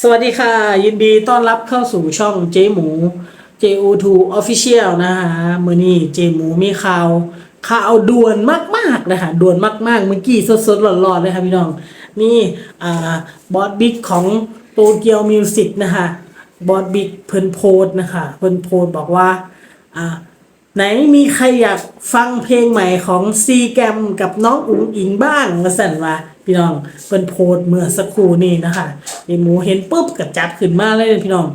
สวัสดีค่ะ ยินดีต้อนรับเข้าสู่ช่องเจหมู JO2 Official นะคะมือนี้เจหมูมีข่าวข่าวด่วนมากๆนะคะด่วนมากๆเมื่อกี้สดๆร้อนๆเลยค่ะพี่น้อง นี่อ่าบอสบิ๊กของโตเกียวมิวสิกนะคะบอสบิ๊กเพิ่นโพสนะคะเพิ่นโพสบอกว่าอ่า ไหนมีใครอยากฟังเพลงใหม่ของซีแกมกับน้องอุ๋งอิงบ้างมาสั่นว่าพี่น้องเพิ่นโพสเมื่อสักครู่นี้นะคะไอหมูเห็นปุ๊บก็จับขึ้นมาเลยพี่น้อง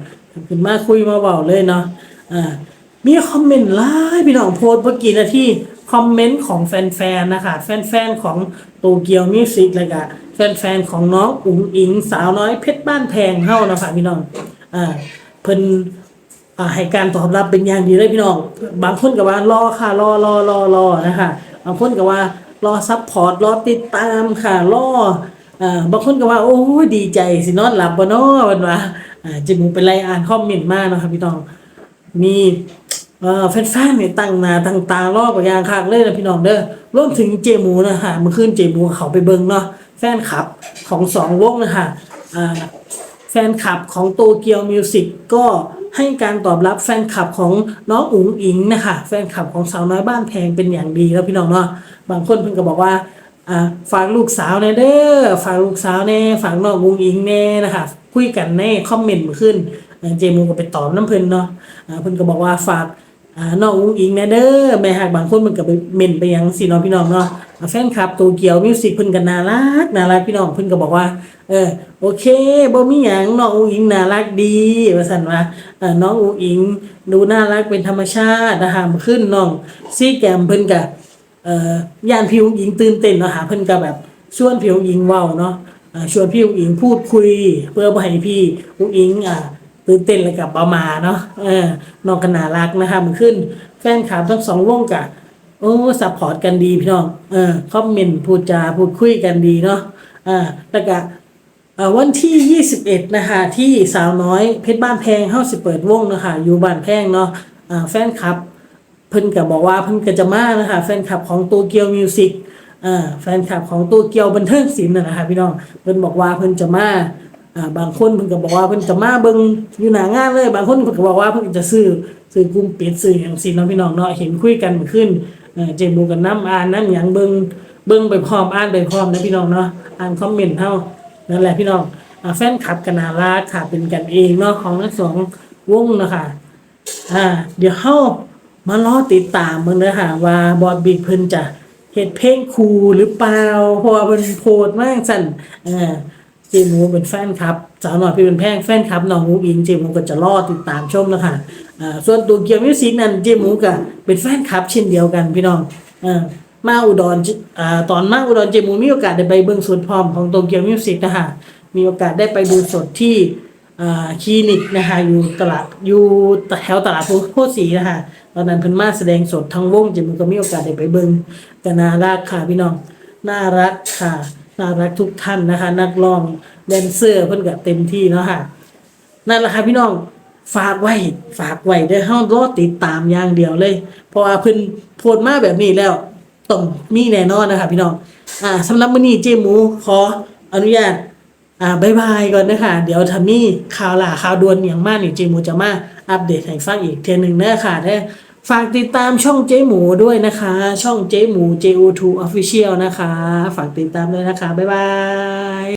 ขึ้นมาคุยมาเบาเลยเนาะอ่ามีคอมเมนต์หลายพี่น้องโพสเมื่อกี้นาทีคอมเมนต์ของแฟนๆ นะคะ แฟนๆ ของโตเกียวมิวสิกแล้วก็แฟนๆ ของน้องอุ๋งอิง สาวน้อยเพชรบ้านแพงเฮ้านะคะพี่น้องอ่าเพิ่น ให้การตอบรับเป็นอย่างดีเลยพี่น้อง บางคนก็ว่ารอค่ะรอรอรอรอนะคะบางคนก็ว่ารอซัพพอร์ตรอติดตามค่ะรออ่าบางคนก็ว่าโอ้ดีใจสินอนหลับบ่นาะวันว่าอ่าจิมูเป็นไรอ่านคอมเมนต์มากนาะครับพี่น้องมีแฟนๆเนี่ยตั้งหน้าตั้งตารอบอย่างคักเลยนะพี่น้องเด้อรวมถึงเจมูนะคะเมื่อคืนเจมูเขาไปเบิงเนาะแฟนคลับของสองวงนะคะอ่าแฟนคลับของโตเกียวมิวสิกก็ ให้การตอบรับแฟนคลับของน้องอุ๋งอิงนะคะแฟนคลับของสาวน้อยบ้านแพงเป็นอย่างดีแล้วพี่น้องเนาะบางคนเพิ่งก็บอกว่าฝากลูกสาวแน่เด้อฝากลูกสาวแน่ฝากน้องอุ๋งอิงแน่นะคะคุยกันแน่คอมเมนต์มาขึ้นเจมูก็ไปตอบน้ำเพิ่นเนาะเพิ่นก็บอกว่าฝาก อ่าน้องอุ๋งอิงแน่เด้อแม่หากบางคนมันก็ไปเม่นไปยังสิเนาะพี่น้องเนาะแฟนคลับโตเกียวมิวสิกเพิ่นก็น่ารักน่ารักพี่น้องเพิ่นก็บอกว่า เออโอเคบ่มีหยังน้องอุ๋งอิงน่ารักดีว่าซั่นว่าเออน้องอุ๋งอิงดูน่ารักเป็นธรรมชาตินะคะเมื่อขึ้นน้องซี่แกมเพิ่นก็เอ่อย่านพี่อุ๋งอิงตื่นเต้นเนาะหาเพิ่นก็แบบชวนพี่อุ๋งอิงเว้าเนาะชวนพี่อุ๋งอิงพูดคุย เพื่อบ่ให้พี่อุ๋งอิงอ่า ตื่นเต้นแล้วก็ประมาเนาะเออน้องก็น่ารักนะคะเมื่อขึ้น แฟนคลับทั้งสองวงก็โอ้ซัพพอร์ตกันดีพี่น้องเออคอมเมนต์พูดจาพูดคุยกันดีเนาะอ่าแล้วก็วันที่ 21 นะคะ ที่สาวน้อยเพชรบ้านแพงเฮาสิเปิดวงนะคะ อยู่บ้านแพงเนาะอ่าแฟนคลับ เพิ่นก็บอกว่าเพิ่นก็จะมานะคะ แฟนคลับของโตเกียวมิวสิกอ่าแฟนคลับของโตเกียวบันเทิงศิลป์น่ะนะคะพี่น้องเพิ่นบอกว่าเพิ่นจะมา อ่าบางคนเพิ่นก็บอกว่าเพิ่นจะมาเบิ่งอยู่หน้างานเลย บางคนเพิ่นก็บอกว่าเพิ่นจะซื้อซื้อกลุ่มปิดซื้อหยังซี่เนาะพี่น้องเนาะเห็นคุยกันเมื่อคืนเอ่อเจมูกันน้ำอ่านน้ำหยังเบิ่งเบิ่งไปพร้อมอ่านไปพร้อมนะพี่น้องเนาะอ่านคอมเมนต์เฮานั่นแหละพี่น้องอ่าแฟนคลับกันนารักค่ะเป็นกันเองเนาะของทั้งสองวงนะคะอ่าเดี๋ยวเฮามารอติดตามมึงเด้อค่ะว่าบอดบิ๊กเพิ่นจะเฮ็ดเพลงคูลหรือเปล่าเพราะว่าเพิ่นโพดมากสั่นเออ เจมูเป็นแฟนคลับสาวหน่อยพี่เป็นแพงแฟนคลับน้องมูอิงเจมูก็จะรอติดตามชมนะคะอ่าส่วนตัวเกียวมิวสิกนั้นเจมูก็เป็นแฟนคลับเช่นเดียวกันพี่น้องเออมาอุดรอ่าตอนมาอุดรเจมูมีโอกาสได้ไปเบิ่งสุดพร้อมของโตเกียวมิวสิกนะคะมีโอกาสได้ไปดูสดที่อ่าคลินิกนะคะอยู่ตลาดอยู่แถวตลาดโพธิ์ศรีนะคะตอนนั้นเพิ่นมาแสดงสดทั้งวงจิมก็มีโอกาสได้ไปเบิ่งแต่น่ารักค่ะพี่น้องน่ารักค่ะ น่ารักทุกท่านนะคะ นักร้องแดนเซอร์เพิ่นก็เต็มที่เนาะค่ะ นั่นแหละค่ะพี่น้องฝากไว้ ฝากไว้เด้อเฮารอติดตามอย่างเดียวเลย เพราะว่าเพิ่นโพสต์มาแบบนี้แล้วต้องมีแน่นอนนะคะพี่น้องอ่าสำหรับมื้อนี้เจหมูขออนุญาตอ่าบายบายก่อนนะคะเดี๋ยวถ้ามีข่าวล่ะข่าวด่วนอย่างมากนี่เจหมูจะมาอัปเดตให้ฟังอีกเทียหนึ่งเด้อค่ะเด้อ ฝากติดตามช่องเจ๊หมูด้วยนะคะ ช่องเจ๊หมู JO2 Official นะคะ ฝากติดตามด้วยนะคะ บ๊ายบาย